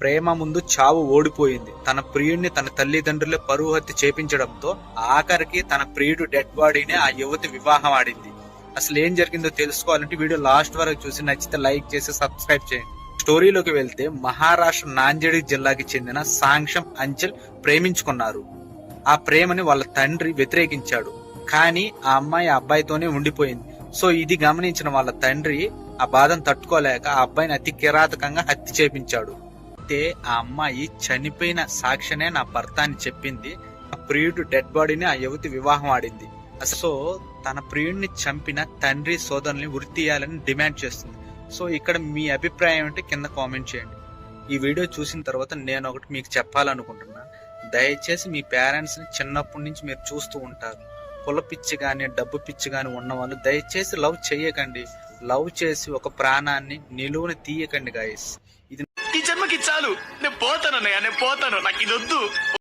ప్రేమ ముందు చావు ఓడిపోయింది. తన ప్రియుడిని తన తల్లిదండ్రులే పరువు హత్య చేపించడంతో ఆఖరికి తన ప్రియుడు డెడ్ బాడీనే ఆ యువతి వివాహం ఆడింది. అసలు ఏం జరిగిందో తెలుసుకోవాలంటే వీడియో లాస్ట్ వరకు చూసి నచ్చితే లైక్ చేసి సబ్స్క్రైబ్ చేయండి. స్టోరీలోకి వెళ్తే మహారాష్ట్ర నాందేడ్ జిల్లాకి చెందిన సాంక్షం అంచల్ ప్రేమించుకున్నారు. ఆ ప్రేమని వాళ్ళ తండ్రి వ్యతిరేకించాడు. కానీ ఆ అమ్మాయి ఆ అబ్బాయితోనే ఉండిపోయింది. సో ఇది గమనించిన వాళ్ళ తండ్రి ఆ బాధను తట్టుకోలేక ఆ అబ్బాయిని అతి కిరాతకంగా హత్య చేపించాడు. అయితే ఆ అమ్మాయి చనిపోయిన సాక్షినే నా భర్త అని చెప్పింది. ఆ ప్రియుడు డెడ్ బాడీని ఆ యువతి వివాహం ఆడింది. సో తన ప్రియుడిని చంపిన తండ్రి సోదరుని ఉరి తీయాలని డిమాండ్ చేస్తుంది. సో ఇక్కడ మీ అభిప్రాయం ఏంటి? కింద కామెంట్ చేయండి. ఈ వీడియో చూసిన తర్వాత నేను ఒకటి మీకు చెప్పాలనుకుంటున్నా. దయచేసి మీ పేరెంట్స్ని చిన్నప్పటి నుంచి మీరు చూస్తూ ఉంటారు. కుల పిచ్చి కానీ డబ్బు పిచ్చి కానీ ఉన్న వాళ్ళు దయచేసి లవ్ చేయకండి. లవ్ చేసి ఒక ప్రాణాన్ని నిలువున తీయకండి గాయస్ ఈ జన్మకి చాలు. నేను పోతాను నేను పోతాను. నాకు ఇది వద్దు